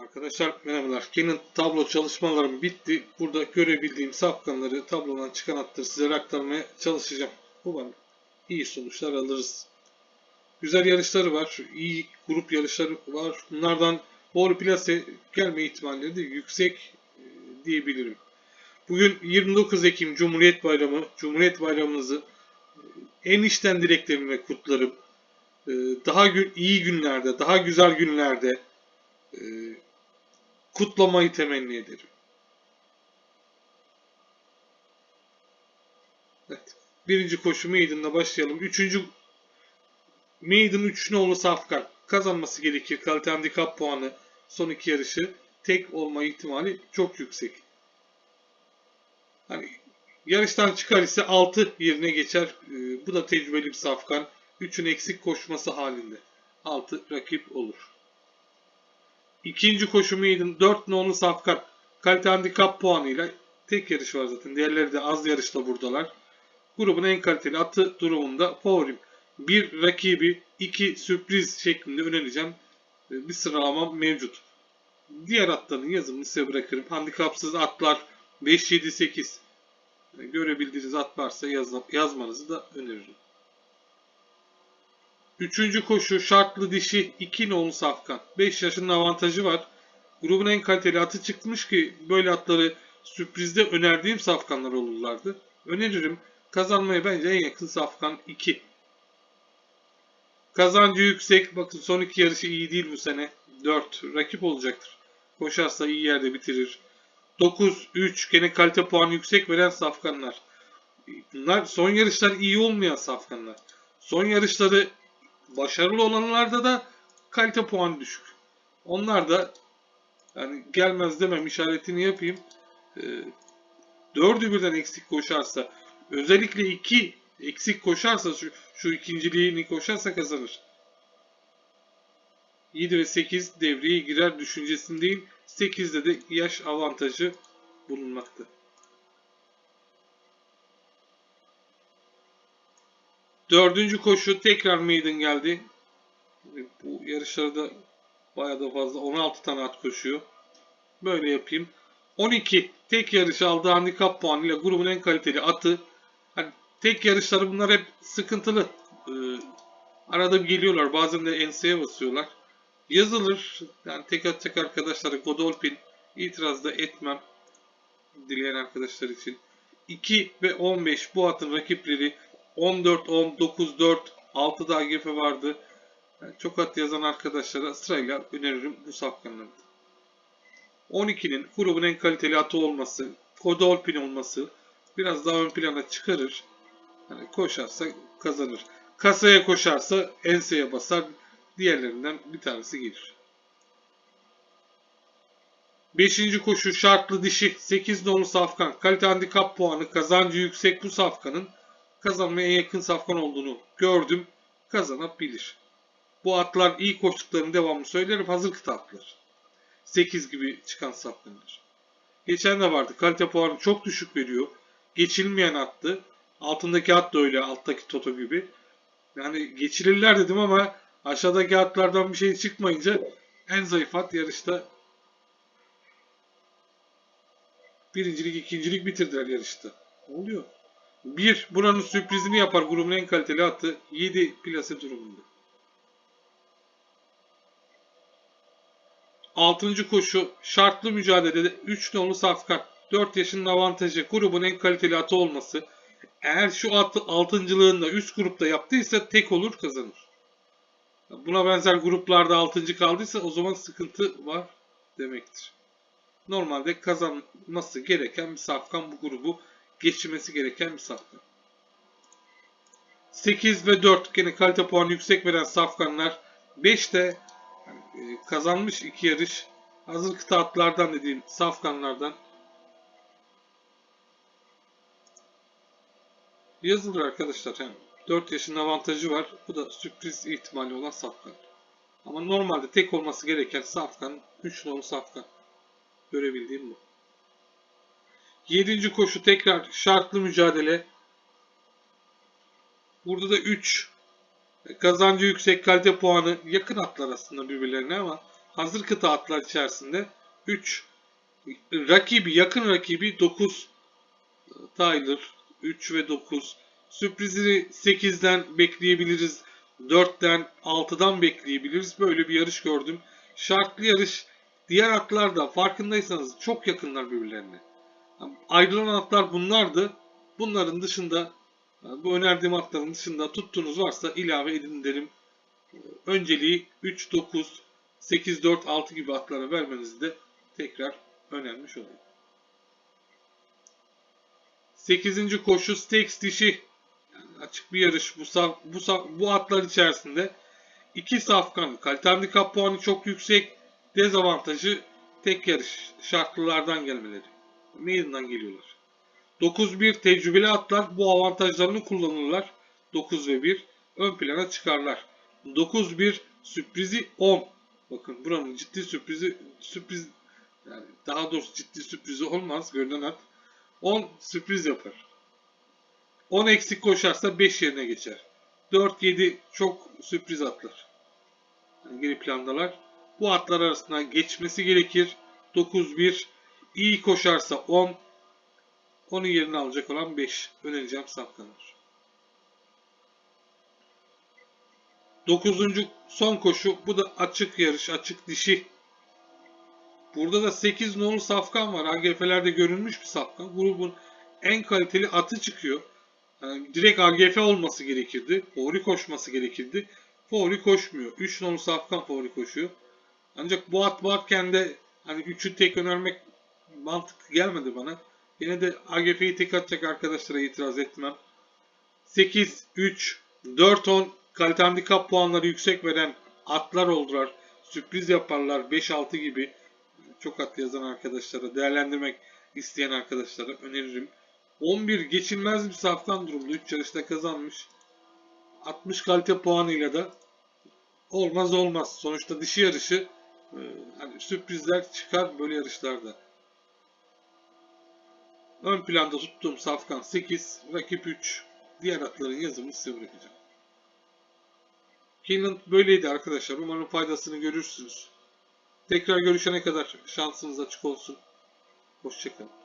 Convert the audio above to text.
Arkadaşlar merhabalar. Canon tablo çalışmalarım bitti. Burada görebildiğim safkanları tablodan çıkan atları size aktarmaya çalışacağım. Umarım iyi sonuçlar alırız. Güzel yarışları var. iyi grup yarışları var. Bunlardan Bor Plase gelme ihtimalleri de yüksek e, diyebilirim. Bugün 29 Ekim Cumhuriyet Bayramı. Cumhuriyet Bayramımızı e, en içten dileklerimle kutlarım. E, Daha iyi günlerde, daha güzel günlerde kutlamayı temenni ederim. Evet. Birinci koşu Maiden'la başlayalım. Üçüncü Maiden 3 nolu Safkan kazanması gerekir. Kalite handikap puanı son iki yarışı tek olma ihtimali çok yüksek. Hani yarıştan çıkar ise 6 yerine geçer. Ee, bu da tecrübeli bir Safkan. 3'ün eksik koşması halinde. 6 rakip olur. İkinci koşu Maiden 4 nolu Safkan. Kalite handikap puanıyla tek yarış var zaten. Diğerleri de az yarışta buradalar. Grubun en kaliteli atı durumunda favorim. Bir rakibi, iki sürpriz şeklinde önereceğim. Ee, Bir sıralamam mevcut. Diğer atların yazımını size bırakırım. Handikapsız atlar 5, 7, 8. Görebildiğiniz at varsa yaz- yazmanızı da öneririm. Üçüncü koşu şartlı dişi 2 nolu safkan. 5 yaşının avantajı var. Grubun en kaliteli atı çıkmış ki böyle atları sürprizde önerdiğim safkanlar olurlardı. Öneririm. Kazanmaya bence en yakın safkan 2. Kazancı yüksek. Bakın son iki yarışı iyi değil bu sene. 4. Rakip olacaktır. Koşarsa iyi yerde bitirir. 9, 3 gene kalite puanı yüksek veren safkanlar. Bunlar son yarışlar iyi olmayan safkanlar. Son yarışları başarılı olanlarda da kalite puanı düşük. Onlar da yani gelmez demem işaretini yapayım. Ee, dördü birden eksik koşarsa özellikle iki eksik koşarsa şu, şu ikinciliğini koşarsa kazanır. 7 ve 8 devreye girer düşüncesindeyim. 8'de de yaş avantajı bulunmakta. Dördüncü koşu tekrar maiden geldi. Bu yarışlarda bayağı da fazla 16 tane at koşuyor. Böyle yapayım. 12 tek yarış aldığı handikap puanıyla grubun en kaliteli atı. Hani tek yarışları bunlar hep sıkıntılı. Ee, arada geliyorlar. Bazen de enseye basıyorlar. Yazılır. Yani tek atacak arkadaşlara Godolphin itiraz da etmem. Dileyen arkadaşlar için. 2 ve 15 bu atın rakipleri 14, 10, 9, 4, 6 da AGF vardı. Yani çok at yazan arkadaşlara sırayla öneririm bu safkanları. 12'nin grubun en kaliteli atı olması, Godolphin olması biraz daha ön plana çıkarır. Yani koşarsa kazanır. Kasaya koşarsa enseye basar. Diğerlerinden bir tanesi gelir. Beşinci koşu şartlı dişi 8 nolu safkan. Kalite handikap puanı kazancı yüksek bu safkanın kazanmaya yakın safkan olduğunu gördüm. Kazanabilir. Bu atlar iyi koştuklarını devamlı söylerim. Hazır kıta atlar. 8 gibi çıkan safkanlar. Geçen de vardı. Kalite puanı çok düşük veriyor. Geçilmeyen attı. Altındaki at da öyle. Alttaki Toto gibi. Yani geçirirler dedim ama aşağıdaki atlardan bir şey çıkmayınca en zayıf at yarışta birincilik, ikincilik bitirdiler yarışta. Ne oluyor? Bir, buranın sürprizini yapar grubun en kaliteli atı 7 plase durumunda. Altıncı koşu şartlı mücadelede 3 nolu safkan. 4 yaşının avantajı grubun en kaliteli atı olması. Eğer şu atı altıncılığında üst grupta yaptıysa tek olur kazanır. Buna benzer gruplarda 6. kaldıysa o zaman sıkıntı var demektir. Normalde kazanması gereken bir safkan bu grubu geçirmesi gereken bir safkan. 8 ve 4 gene kalite puanı yüksek veren safkanlar 5 de yani, e, kazanmış iki yarış hazır kıta atlardan dediğim safkanlardan yazılır arkadaşlar. Yani 4 yaşın avantajı var. Bu da sürpriz ihtimali olan safkan. Ama normalde tek olması gereken safkan 3 nolu safkan. Görebildiğim bu. 7. koşu tekrar şartlı mücadele. Burada da 3 kazancı yüksek kalite puanı yakın atlar aslında birbirlerine ama hazır kıta atlar içerisinde 3 rakibi yakın rakibi 9 Tyler 3 ve 9 sürprizi 8'den bekleyebiliriz 4'ten 6'dan bekleyebiliriz böyle bir yarış gördüm şartlı yarış diğer atlar da farkındaysanız çok yakınlar birbirlerine ayrılan atlar bunlardı bunların dışında bu önerdiğim atların dışında tuttuğunuz varsa ilave edin derim önceliği 3, 9, 8, 4, 6 gibi atlara vermenizi de tekrar önermiş olayım. 8. koşu Stakes dişi. Yani açık bir yarış. Bu, saf, bu, saf- bu atlar içerisinde iki safkan. Kalite handikap puanı çok yüksek. Dezavantajı tek yarış şartlılardan gelmeleri. Maiden'dan geliyorlar. 9-1 tecrübeli atlar bu avantajlarını kullanırlar. 9 ve 1 ön plana çıkarlar. 9-1 sürprizi 10. Bakın buranın ciddi sürprizi sürpriz yani daha doğrusu ciddi sürprizi olmaz görünen at. 10 sürpriz yapar. 10 eksik koşarsa 5 yerine geçer. 4-7 çok sürpriz atlar. Yani geri plandalar. Bu atlar arasında geçmesi gerekir. 9-1 iyi koşarsa 10 onun yerini alacak olan 5 önereceğim safkanlar. 9. son koşu. Bu da açık yarış, açık dişi. Burada da 8 nolu safkan var. AGF'lerde görülmüş bir safkan. Grubun en kaliteli atı çıkıyor. Yani direkt AGF olması gerekirdi. Favori koşması gerekirdi. Favori koşmuyor. 3 nolu safkan favori koşuyor. Ancak bu at varken de hani 3'ü tek önermek mantıklı gelmedi bana. Yine de AGF'yi tek atacak arkadaşlara itiraz etmem. 8, 3, 4, 10 kalite handikap puanları yüksek veren atlar oldular. Sürpriz yaparlar 5-6 gibi. Çok at yazan arkadaşlara, değerlendirmek isteyen arkadaşlara öneririm. 11 geçilmez bir safkan durumda. 3 yarışta kazanmış. 60 kalite puanıyla da olmaz olmaz. Sonuçta dişi yarışı e, hani sürprizler çıkar böyle yarışlarda. Ön planda tuttuğum safkan 8, rakip 3. Diğer atların yazımını size bırakacağım. Keenan böyleydi arkadaşlar. Umarım faydasını görürsünüz. Tekrar görüşene kadar şansınız açık olsun. Hoşçakalın.